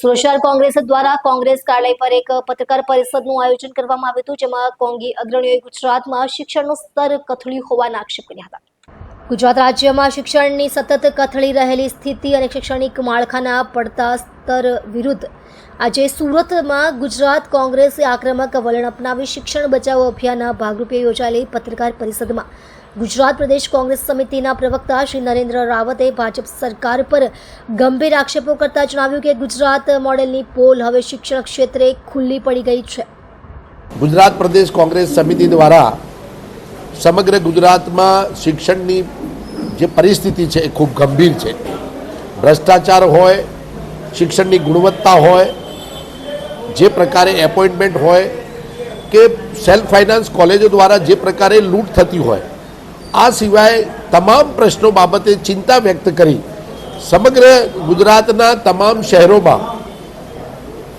શહેર કોંગ્રેસ દ્વારા કોંગ્રેસ કાર્યાલય પર એક પત્રકાર પરિષદનું આયોજન કરવામાં આવ્યું હતું, જેમાં કોંગી અગ્રણીઓએ ગુજરાતમાં શિક્ષણનું સ્તર કથળ્યું હોવાના આક્ષેપ કર્યા હતા. ગુજરાત રાજ્યમાં શિક્ષણની સતત કથળી રહેલી સ્થિતિ અને શૈક્ષણિક માળખાના પડતા સ્તર વિરુદ્ધ આજે સુરતમાં ગુજરાત કોંગ્રેસે આક્રમક વલણ અપનાવી શિક્ષણ બચાવો અભિયાનના ભાગરૂપે યોજાયેલી પત્રકાર પરિષદમાં ગુજરાત પ્રદેશ કોંગ્રેસ સમિતિના પ્રવક્તા શ્રી નરેન્દ્ર રાવતે ભાજપ સરકાર પર ગંભીર આક્ષેપો કરતા જણાવ્યું કે ગુજરાત મોડેલની પોલ હવે શિક્ષણ ક્ષેત્રે ખુલ્લી પડી ગઈ છે. ગુજરાત પ્રદેશ કોંગ્રેસ સમિતિ દ્વારા સમગ્ર ગુજરાતમાં શિક્ષણની જે પરિસ્થિતિ છે એ ખૂબ ગંભીર છે. ભ્રષ્ટાચાર હોય, શિક્ષણની ગુણવત્તા હોય, જે પ્રકારે એપોઇન્ટમેન્ટ હોય કે સેલ્ફ ફાઇનાન્સ કોલેજો દ્વારા જે પ્રકારે લૂંટ થતી હોય, આ સિવાય તમામ પ્રશ્નો બાબતે ચિંતા વ્યક્ત કરી સમગ્ર ગુજરાતના તમામ શહેરોમાં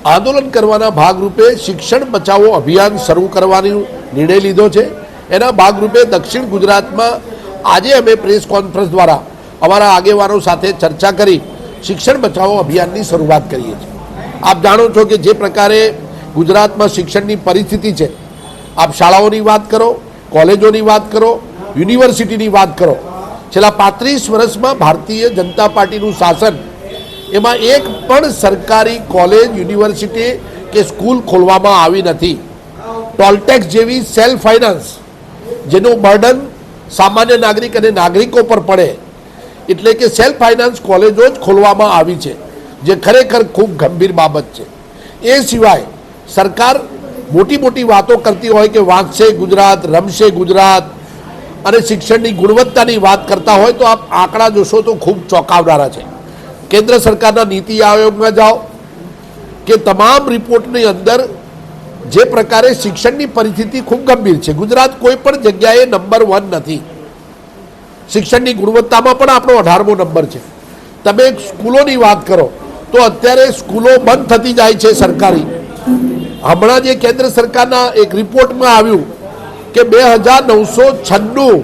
આંદોલન કરવાના ભાગરૂપે શિક્ષણ બચાવો અભિયાન શરૂ કરવાનો નિર્ણય લીધો છે. એના ભાગરૂપે દક્ષિણ ગુજરાતમાં આજે અમે પ્રેસ કોન્ફરન્સ દ્વારા અમારા આગેવાનો સાથે ચર્ચા કરી શિક્ષણ બચાવો અભિયાનની શરૂઆત કરીએ છીએ. આપ જાણો છો કે જે પ્રકારે ગુજરાતમાં શિક્ષણની પરિસ્થિતિ છે, આપ શાળાઓની વાત કરો, કોલેજોની વાત કરો, યુનિવર્સિટીની વાત કરો, છેલ્લા પાંત્રીસ વર્ષમાં ભારતીય જનતા પાર્ટીનું શાસન, એમાં એક પણ સરકારી કોલેજ, યુનિવર્સિટી કે સ્કૂલ ખોલવામાં આવી નથી. ટોલટેક્સ જેવી સેલ્ફ ફાઇનાન્સ જેનું બર્ડન સામાન્ય નાગરિક અને નાગરિકો પર પડે. એટલે કે સેલ્ફ ફાઇનાન્સ કોલેજો જ ખોલવામાં આવી છે, જે ખરેખર ખૂબ ગંભીર બાબત છે. એ સિવાય સરકાર મોટી મોટી વાતો કરતી હોય કે વાંચશે ગુજરાત, રમશે ગુજરાત, અને શિક્ષણની ગુણવત્તાની વાત કરતા હોય તો આપ આંકડા જોશો તો ખૂબ ચોંકાવનારા છે. કેન્દ્ર સરકારના નીતિ આયોગમાં જાઓ કે તમામ રિપોર્ટની અંદર જે પ્રકારે શિક્ષણની પરિસ્થિતિ ખૂબ ગંભીર છે. ગુજરાત કોઈ પણ જગ્યાએ નંબર વન નથી. શિક્ષણની ગુણવત્તામાં પણ આપણો અઢારમો નંબર છે. તમે સ્કૂલોની વાત કરો, તો અત્યારે સ્કૂલો બંધ થતી જાય છે સરકારી. હમણાં જે કેન્દ્ર સરકારના એક રિપોર્ટમાં આવ્યું કે બે હજાર નવસો છન્નું